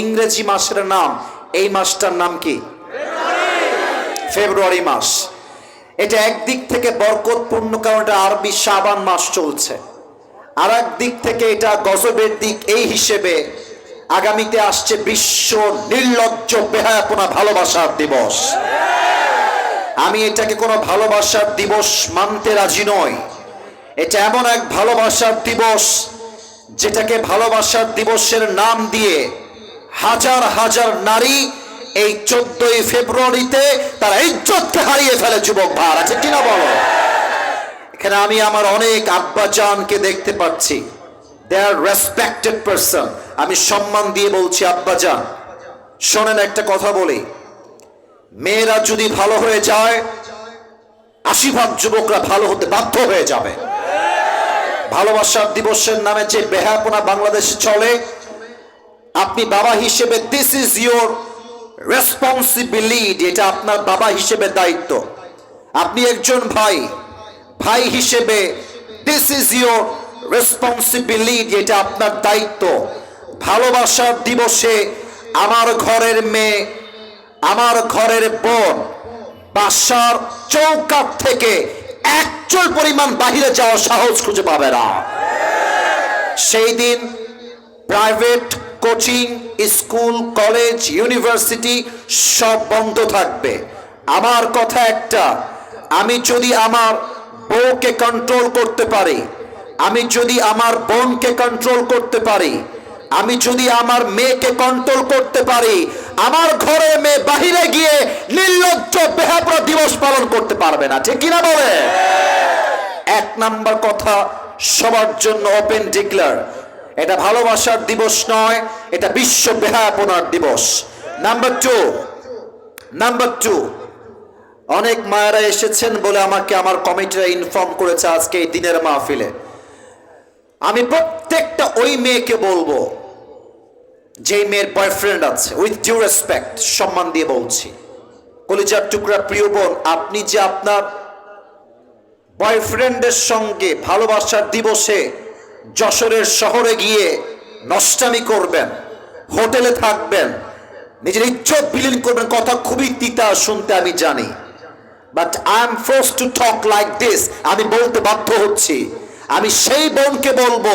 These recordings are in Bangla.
ইংরেজি মাসের নাম, এই মাসটার নাম কি? ফেব্রুয়ারি মাস। এটা একদিক থেকে বরকতপূর্ণ কারণ এটা আরবি শাবান মাস চলছে। আর দিক থেকে এটা গজবের দিক, এই হিসেবে আগামীতে আসছে বিশ্ব নির্লজ্জ বেহায়াপনা ভালোবাসার দিবস। আমি এটাকে কোনো ভালোবাসার দিবস মানতে রাজি নই। এটা এমন এক ভালোবাসার দিবস, যেটাকে ভালোবাসার দিবসের নাম দিয়ে হাজার হাজার নারী এই চোদ্দই ফেব্রুয়ারিতে তারা ইজ্জতকে হারিয়ে ফেলে যুবক ভার, আছে কিনা বলো? এখানে আমি আমার অনেক আব্বাজানকে দেখতে পাচ্ছি। দে আর রেসপেক্টেড পারসন আমি সম্মান দিয়ে বলছি, আব্বাজান, শোনেন একটা কথা বলি। মেয়েরা যদি ভালো হয়ে যায় আশি ভাগ যুবকরা ভালো হতে বাধ্য হয়ে যাবে। ভালোবাসার দিবসের নামে যে বেহাপনা বাংলাদেশে চলে আপনি বাবা হিসেবে দিস ইজ ইউর রেসপন্সিবিলিটি এটা আপনার বাবা হিসেবে দায়িত্ব। আপনি একজন ভাই ভাই হিসেবে দিস ইজ ইউর রেসপন্সিবিলিটি এটা আপনার দায়িত্ব। ভালোবাসার দিবসে আমার ঘরের মেয়ে, আমার ঘরের বোন বাসার চৌকাট থেকে একচল পরিমাণ বাহিরে যাওয়ার সাহস খুঁজে পাবে না। সেই দিন private coaching, school, college, university সব বন্ধ থাকবে। আমার কথা একটা, আমি যদি আমার বউকে কন্ট্রোল করতে পারি, আমি যদি আমার বোনকে কন্ট্রোল করতে পারি, আমি যদি আমার মেয়েকে কন্ট্রোল করতে পারি, আমার ঘরে মেয়ে বাহিরে গিয়ে নির্লজ্জ বেহাপরা দিবস পালন করতে পারবে না। ঠিক কিনা বলে? এক নাম্বার কথা সবার জন্য ওপেন ডিক্লার এটা ভালোবাসার দিবস নয়, এটা বিশ্ব বেহায়াপনার দিবস। নাম্বার টু নাম্বার টু অনেক মায়েরা এসেছেন বলে আমাকে আমার কমিটিরা ইনফর্ম করেছে আজকে এই দিনের মাহফিলে। আমি প্রত্যেকটা ওই মেয়েকে বলব, যে মেয়ের বয়ফ্রেন্ড আছে উইথ ডিউ রেসপেক্ট সম্মান দিয়ে বলছি। কলিজার টুকরা প্রিয় বোন, আপনি যে আপনার বয়ফ্রেন্ডের সঙ্গে ভালোবাসার দিবসে যশোরের শহরে গিয়ে নষ্টামি করবেন, হোটেলে থাকবেন, নিজের ইজ্জত বিলীন করবেন, কথা খুবই তিতা শুনতে আমি জানি। But I am force to talk like this আমি বলতে বাধ্য হচ্ছি। আমি সেই বোনকে বলব,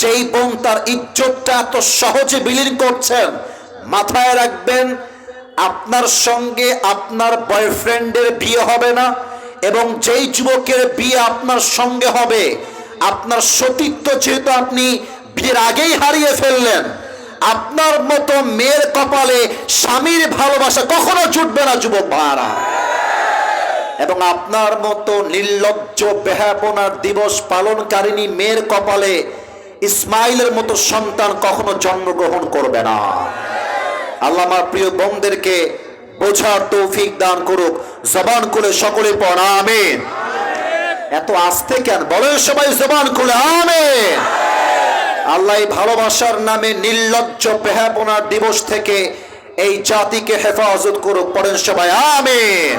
যেই বোন তার ইজ্জতটা এত সহজে বিলীন করছেন, মাথায় রাখবেন, আপনার সঙ্গে আপনার বয়ফ্রেন্ডের বিয়ে হবে না, এবং যেই যুবকের বিয়ে আপনার সঙ্গে হবে আপনার সতীত্ব যেহেতু আপনি বিয়ের আগেই হারিয়ে ফেললেন, আপনার মতো মেয়ের কপালে স্বামীর ভালোবাসা কখনো জুটবে না, যুবক ভাড়া এবং আপনার মতো নির্লজ্জ বেহাপনার দিবস পালনকারিণী মেয়ের কপালে ইসমাইলের মতো সন্তান কখনো জন্মগ্রহণ করবে না। আল্লাহ আমার প্রিয় বোনদেরকে বোঝার তৌফিক দান করুক। জবান করে সকলে পড়া, আমিন। এত আস্তে কেন? বলেন সবাই জবান খুলে আমে আল্লাহ ভালোবাসার নামে নির্লজ্জ পেহাপনার দিবস থেকে এই জাতিকে হেফাজত করুক, পড়েন সবাই, আমিন।